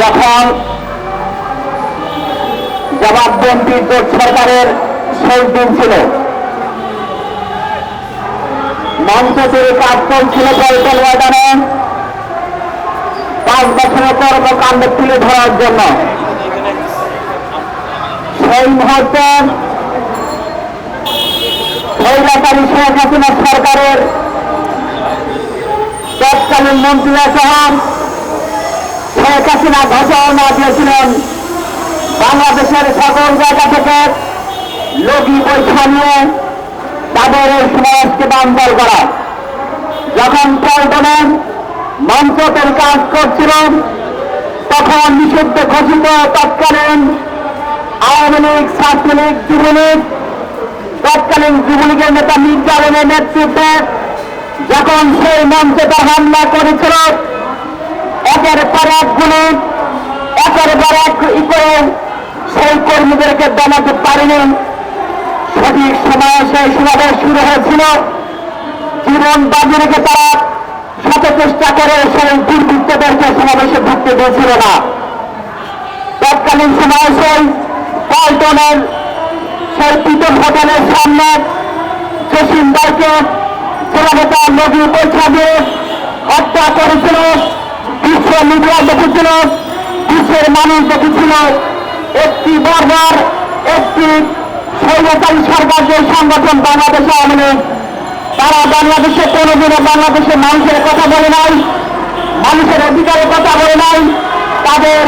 যখন জবাববন্দি জোট সরকারের শেষ দিন ছিল মঞ্চ থেকে কাজ চলছিল পল্টন ময়দানে পাঁচ বছরের কর্মকাণ্ড তুলে ধরার জন্য সেই মুহূর্তে স্বৈরাচারী শেখ হাসিনা সরকারের তৎকালীন মন্ত্রীরা সহ শেখ হাসিনা ঘোষণা দিয়েছিলেন, বাংলাদেশের সকল জায়গা থেকে লগি পরীক্ষা নিয়ে তাদের এই সমাজকে বাঞ্চাল করা। যখন পল্টনে মঞ্চতের কাজ করছিলেন, তখন নিষিদ্ধ ঘোষিত তৎকালীন আওয়ামী লীগ ছাত্রলীগ যুবলীগ, তৎকালীন যুবলীগের নেতা মির্জা নেতৃত্বে যখন সেই মঞ্চে হামলা করেছিল একের পর এক গুলি একের পর এক ই করে সেই কর্মীদেরকে জানাতে পারেনি। সঠিক সময়ে সেই সমাবেশ শুরু হয়েছিল। জীবন বাজি রেখে তারা শত চেষ্টা করে সেই দুর্বৃত্তদেরকে সমাবেশে ঢুকতে দিয়েছিল না। তৎকালীন সময়ে সেই পল্টনের, সেই পিতল হোটেলের সামনে জসিমদারকে জেলানেতা নদী পরীক্ষা দিয়ে হত্যা করেছিল। মিডিয়া দেখেছিল বিশ্বের মানুষ দেখেছিল একটি বর্বর একটি স্বৈরাচারী সরকার যে সংগঠন বাংলাদেশে আওয়ামী লীগ, তারা বাংলাদেশে কোনোদিনও বাংলাদেশের মানুষের কথা বলে নাই, মানুষের অধিকারের কথা বলে নাই, তাদের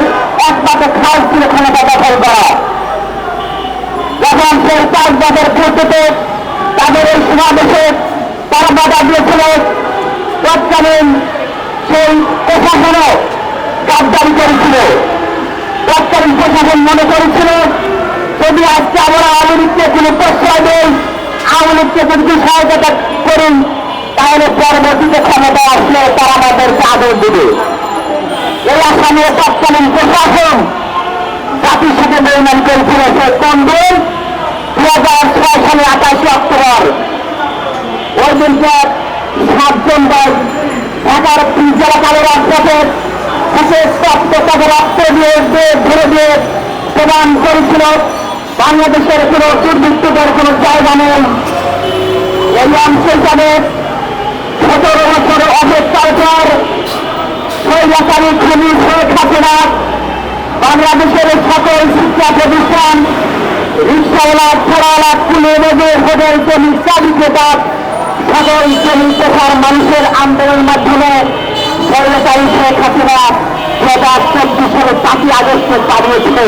একমাত্র খাল ছিল ক্ষমতা দখল করা। যখন সেই চাষবাসের পদ্ধতিতে তাদের এই সমাবেশে তারা বাধা দিয়েছিল, তৎকালীন সেই প্রশাসনও গাদ্দারি করেছিল। তৎকালীন প্রশাসন মনে করেছিল, যদি আজকে আমরা আওয়ামী লীগকে কোনো প্রশ্রয় দেই, আওয়ামী লীগকে যদি সহায়তা করি, তাহলে পরবর্তীতে ক্ষমতা আসলে তারা আমাদেরকে আদর দেবে। এই আসামে তৎকালীন প্রশাসন জাতির সাথে বেইমান করেছিল সে কোন দিন দু হাজার ছয় সালে আঠাশে অক্টোবর। ওই দিনকে সাতজন ঢাকার জেলা কালো রাজপথে বিশেষ রক্ত দিয়ে ধরে দিয়ে প্রদান করেছিল, বাংলাদেশের কোন দুর্বৃত্তদের কোন জায়গা নেই। এই অঞ্চল তাদের সতেরো বছর অপেক্ষার পর স্বৈরাচারী খুনি শেখ হাসিনা, বাংলাদেশের সকল শিক্ষা প্রতিষ্ঠান, রিক্সাওয়ালা, ঠেলাওয়ালা কুলে বেগে হোটেল শ্রমিক চাকরি মানুষের আন্দোলনের মাধ্যমে স্বৈরাচারী শেখ হাসিনা দু হাজার চব্বিশ সালের পাঁচই আগস্টে পাঠিয়েছিল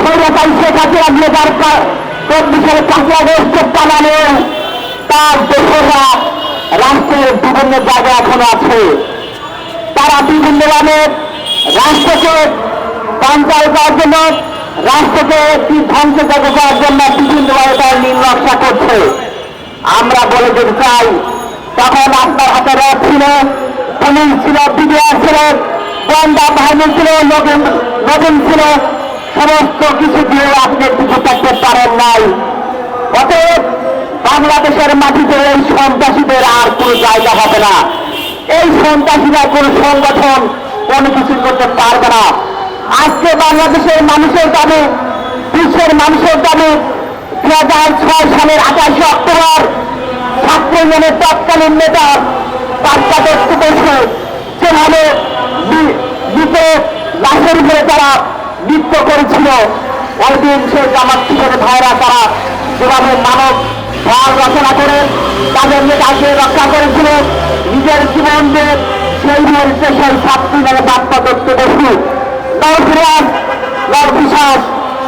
স্বৈরাচারী শেখ হাসিনা দু হাজার চব্বিশ পাঁচই তার দেশেরা রাষ্ট্রের বিভিন্ন জায়গায় এখনও আছে। তারা বিভিন্নভাবে রাষ্ট্রকে বাঞ্চাল করার জন্য, রাষ্ট্রকে ধ্বংস করার জন্য বিভিন্নভাবে তার নকশা করছে। আমরা বলে যেতে চাই, তখন আপনার হাতে রথ ছিল, পুলিশ ছিল, বিডিআর ছিল গোয়েন্দা বাহিনী ছিল নতুন নতুন ছিল, সমস্ত কিছু দিয়ে আপনি কিছু করতে পারেন নাই। অতএব বাংলাদেশের মাটিতে এই সন্ত্রাসীদের আর কোনো জায়গা হবে না। এই সন্ত্রাসীরা কোন সংগঠন, কোনো কিছু করতে পারবে না। আজকে বাংলাদেশের মানুষের দাবি বিশ্বের মানুষের দাবি দু হাজার ছয় সালের আঠাশে অক্টোবর ছাত্র ইউনিয়নের তৎকালীন নেতা বাচ্চাদের বসে যেভাবে মৃত লাশের উপরে তারা নৃত্য করেছিল। ওই সেই জামাত কিশোর ভাইরা তারা যেভাবে মানব ভাব রচনা করে তাদের নেতাকে রক্ষা করেছিল। নিজের জীবন দিয়ে সেই মুহূর্তে সেই ছাত্রী নামে বার্তা করতে বসু নবরাজ বিশ্বাস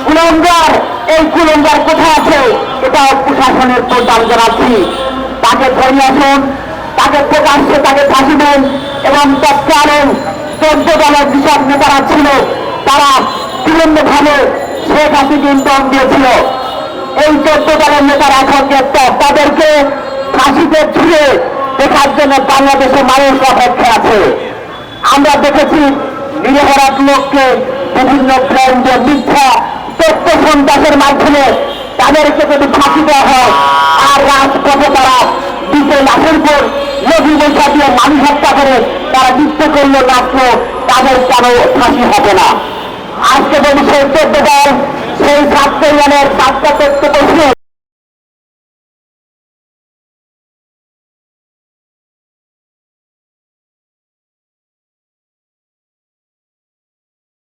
কুলঙ্গার এই কুলঙ্গার কোথায় আছে? এটা প্রশাসনের প্রদান জানাচ্ছি তাকে ধরে আসুন, তাকে প্রকাশ্যে তাকে ফাঁসি দেন এবং তৎকালীন চোদ্দ দলের যেসব নেতারা ছিল, তারা বিভিন্নভাবে শেখ হাসিনা ইন্টন দিয়েছিল। এই চোদ্দ দলের নেতারা এখন গ্রেপ্তার। তাদেরকে ফাঁসিতে ছুঁড়ে দেখার জন্য বাংলাদেশের মানুষ অপেক্ষা আছে। আমরা দেখেছি নিরপরাধ লোককে বিভিন্ন গ্রাউন্ডে মিথ্যা তথ্য সন্ত্রাসের মাধ্যমে তাদেরকে যদি ফাঁসি দেওয়া হয়, আর রাজপথে তারা দিতে লাশের উপর নদী বৈশা দিয়ে মানুষ হত্যা করে, তারা নৃত্য করল, নাচলো, তাদের কেন ফাঁসি হবে না? আজকে সেই চোদ্দ দল সেই ছাত্র ছাত্র তত্ত্ব